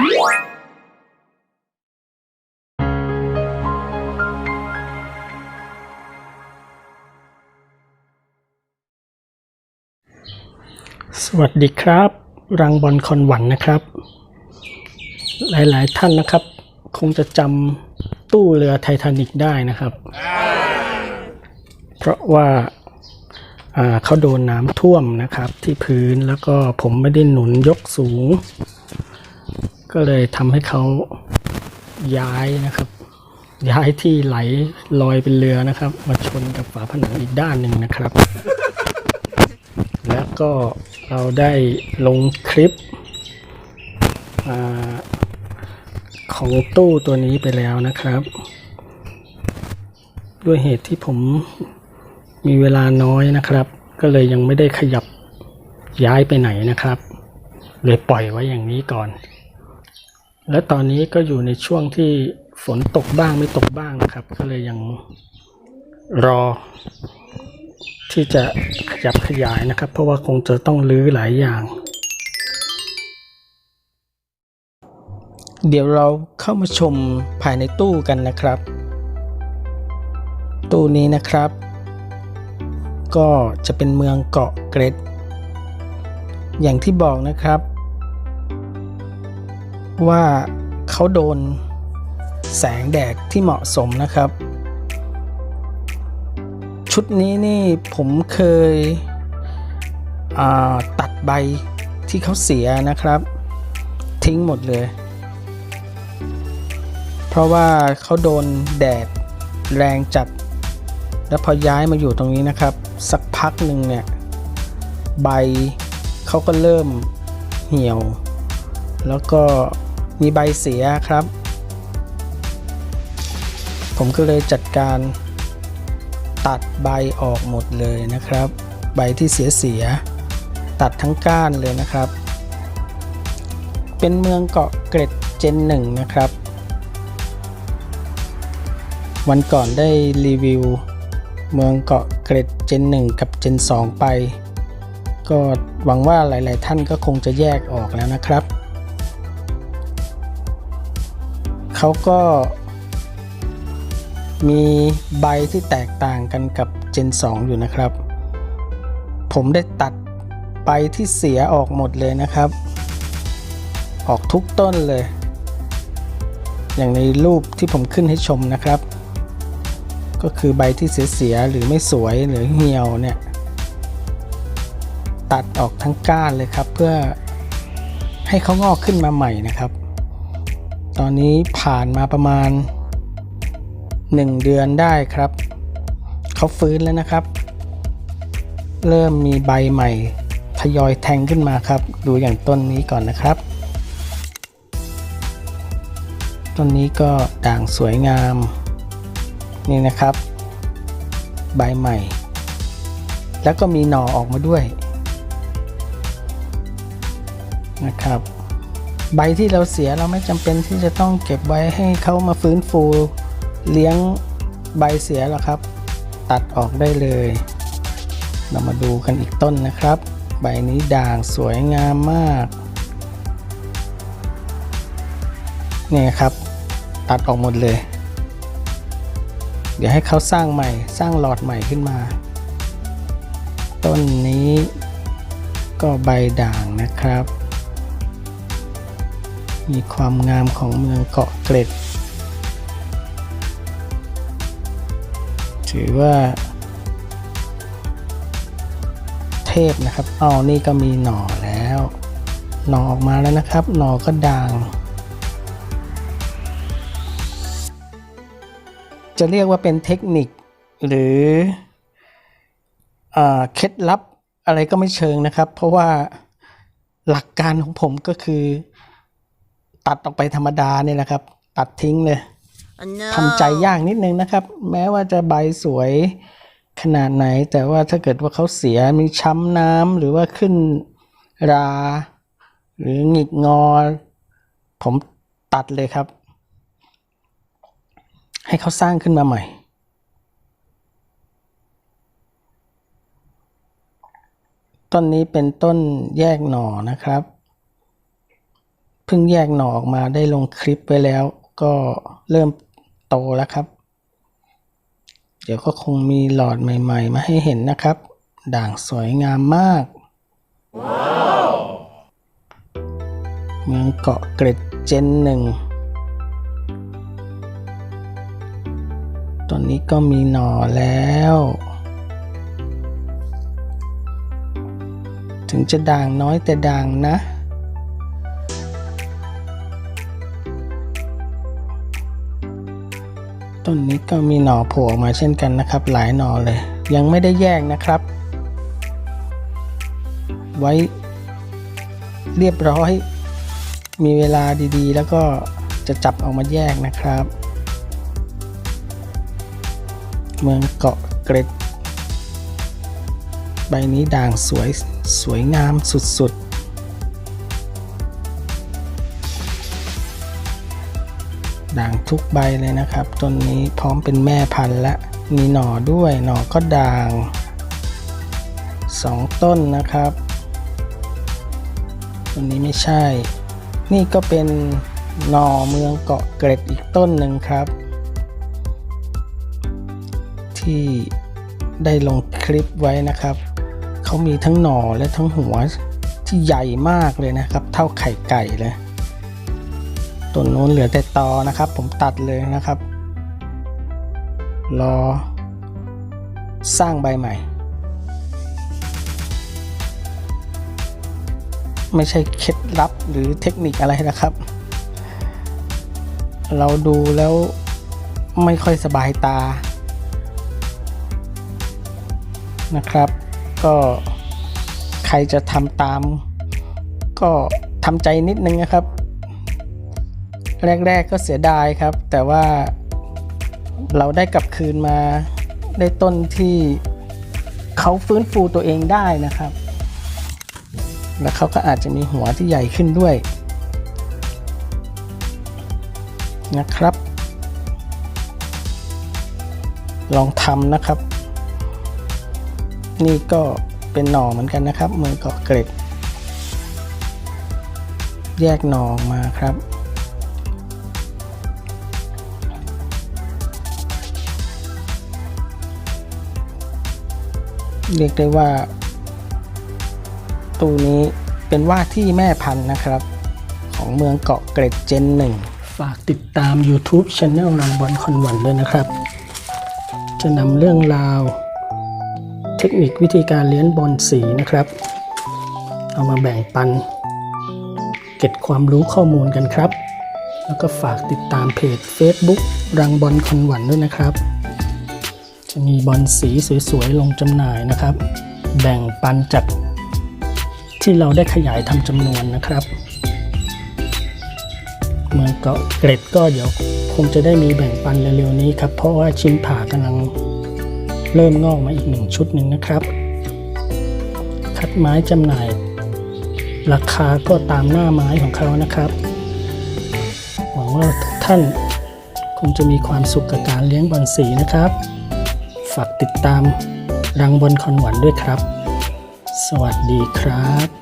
สวัสดีครับ รังบอลคอนหวันนะครับ หลาย ๆ ท่านนะครับ คงจะจำตู้เรือไททานิกได้นะครับ เพราะว่าเขาโดนน้ำท่วมนะครับที่พื้นแล้วก็ผมไม่ได้หนุนยกสูง ก็เลยทำให้เขาย้ายนะครับ ย้ายที่ไหลลอยเป็นเรือนะครับ มาชนกับฝาผนังอีกด้านหนึ่งนะครับ แล้วก็เราได้ลงคลิปอของตู้ตัวนี้ไปแล้วนะครับ ด้วยเหตุที่ผมมีเวลาน้อยนะครับ ก็เลยยังไม่ได้ขยับย้ายไปไหนนะครับ เลยปล่อยไว้อย่างนี้ก่อน และตอนนี้ก็อยู่ในช่วงที่ฝนตกบ้างไม่ตกบ้างนะครับ ก็เลยยังรอ ที่จะขยับขยายนะครับ เพราะว่าคงจะต้องรื้อหลายอย่าง เดี๋ยวเราเข้ามาชมภายในตู้กันนะครับ ตู้นี้นะครับ ก็จะเป็นเมืองเกาะเกร็ดอย่างที่บอกนะครับ ว่าเขาโดนแสงแดดที่เหมาะสมนะครับ ชุดนี้นี่ผมเคยตัดใบที่เขาเสียนะครับ ทิ้งหมดเลย เพราะว่าเขาโดนแดดแรงจัด แล้วพอย้ายมาอยู่ตรงนี้นะครับ สักพักหนึ่งเนี่ย ใบเขาก็เริ่มเหี่ยว แล้วก็ มีใบเสียครับ ผมก็เลยจัดการตัดใบออกหมดเลยนะครับ ใบที่เสียเสีย ตัดทั้งก้านเลยนะครับ เป็นเมืองเกาะเกร็ดเจนหนึ่งนะครับ วันก่อนได้รีวิว เมืองเกาะเกร็ดเจนหนึ่งกับเจนสองไป ก็หวังว่าหลาย ๆ ท่านก็คงจะแยกออกแล้วนะครับ เขาก็มีใบที่แตกต่างกันกับ Gen 2 อยู่นะครับ ผมได้ตัดใบที่เสียออกหมดเลยนะครับ ออกทุกต้นเลย อย่างในรูปที่ผมขึ้นให้ชมนะครับ ก็คือใบที่เสียๆหรือไม่สวยหรือเหี่ยวเนี่ย ตัดออกทั้งก้านเลยครับ เพื่อให้เขางอกขึ้นมาใหม่นะครับ ตอนนี้ผ่านมาประมาณ 1 เดือนได้ครับ เขาฟื้นแล้วนะครับ เริ่มมีใบใหม่ทยอยแทงขึ้นมาครับ ดูอย่างต้นนี้ก่อนนะครับ ต้นนี้ก็ด่างสวยงาม นี่นะครับ ใบใหม่ แล้วก็มีหน่อออกมาด้วยนะครับ ใบที่เราเสียเราไม่จำเป็นที่จะต้องเก็บไว้ให้เขามาฟื้นฟูเลี้ยงใบเสียหรอกครับ ตัดออกได้เลย เรามาดูกันอีกต้นนะครับ ใบนี้ด่างสวยงามมากนี่ครับ ตัดออกหมดเลย เดี๋ยวให้เขาสร้างใหม่สร้างหลอดใหม่ขึ้นมา ต้นนี้ก็ใบด่างนะครับ มีความงามของเมืองเกาะเกร็ด ถือว่า เทพนะครับอ๋อนี่ก็มีหน่อแล้ว หน่อออกมาแล้วนะครับ หน่อก็ด่าง จะเรียกว่าเป็นเทคนิคหรืออเคล็ดลับอะไรก็ไม่เชิงนะครับ เพราะว่าหลักการของผมก็คือ ตัดออกไปธรรมดาเนี่ยแหละครับ ตัดทิ้งเลย Oh, no. ทำใจยากนิดนึงนะครับ แม้ว่าจะใบสวยขนาดไหน แต่ว่าถ้าเกิดว่าเขาเสียมีช้ำน้ำหรือว่าขึ้นรา หรือหงิกงอ ผมตัดเลยครับ ให้เขาสร้างขึ้นมาใหม่ต้นนี้เป็นต้นแยกหน่อนะครับเพิ่งแยกหน่อออกมาได้ลงคลิปไว้แล้ว ก็เริ่มโตแล้วครับ เดี๋ยวก็คงมีหลอดใหม่ ๆ มาให้เห็นนะครับ ด่างสวยงามมากเมืองเกาะเกร็ดเจนหนึ่งตอนนี้ก็มีหน่อแล้ว ถึงจะด่างน้อยแต่ด่างนะ ต้นนี้ก็มีหน่อโผล่ออกมาเช่นกันนะครับ หลายหน่อเลย ยังไม่ได้แยกนะครับ ไว้เรียบร้อย มีเวลาดีๆ แล้วก็จะจับออกมาแยกนะครับ เมืองเกาะเกร็ด ใบนี้ด่างสวยสวยงามสุดๆ ด่างทุกใบเลยนะครับ ต้นนี้พร้อมเป็นแม่พันธุ์และมีหน่อด้วยหน่อก็ด่างสองต้นนะครับต้นนี้ไม่ใช่ นี่ก็เป็นหน่อเมืองเกาะเกร็ดอีกต้นหนึ่งครับ ที่ได้ลงคลิปไว้นะครับ เขามีทั้งหน่อและทั้งหัวที่ใหญ่มากเลยนะครับ เท่าไข่ไก่เลย ต้นนู้นเหลือแต่ตอนะครับ ผมตัดเลยนะครับ รอ สร้างใบใหม่ ไม่ใช่เคล็ดลับหรือเทคนิคอะไรนะครับ เราดูแล้วไม่ค่อยสบายตา นะครับ ก็ใครจะทำตาม ก็ทำใจนิดนึงนะครับ แรก ๆ ก็เสียดายครับ แต่ว่าเราได้กลับคืนมาได้ต้นที่เขาฟื้นฟูตัวเองได้นะครับ แล้วเขาก็อาจจะมีหัวที่ใหญ่ขึ้นด้วย นะครับ ลองทำนะครับ นี่ก็เป็นหน่อเหมือนกันนะครับเมืองเกาะเกร็ด แยกหน่อมาครับ เรียกได้ว่า ตู้นี้เป็นว่าที่แม่พันธุ์นะครับ ของเมืองเกาะเกร็ดเจนหนึ่งฝากติดตาม YouTube Channel นางบอลคอนวันด้วยนะครับ จะนำเรื่องราว เทคนิควิธีการเลี้ยงบอลสีนะครับ เอามาแบ่งปัน เก็บความรู้ข้อมูลกันครับ แล้วก็ฝากติดตามเพจ Facebook รังบอลคอนหวันด้วยนะครับ จะมีบอลสีสวยๆลงจำหน่ายนะครับ แบ่งปันจากที่เราได้ขยายทำจำนวนนะครับ เมืองเกาะเกร็ดก็เดี๋ยวคงจะได้มีแบ่งปันเร็วๆนี้ครับ เพราะว่าชิ้นผ่ากำลังเริ่มงอกมาอีกหนึ่งชุดหนึ่งนะครับ คัดไม้จำหน่าย ราคาก็ตามหน้าไม้ของเขานะครับ หวังว่าทุกท่านคงจะมีความสุขกับการเลี้ยงบอลสีนะครับ ติดตามรังบนคอนหวันด้วยครับ สวัสดีครับ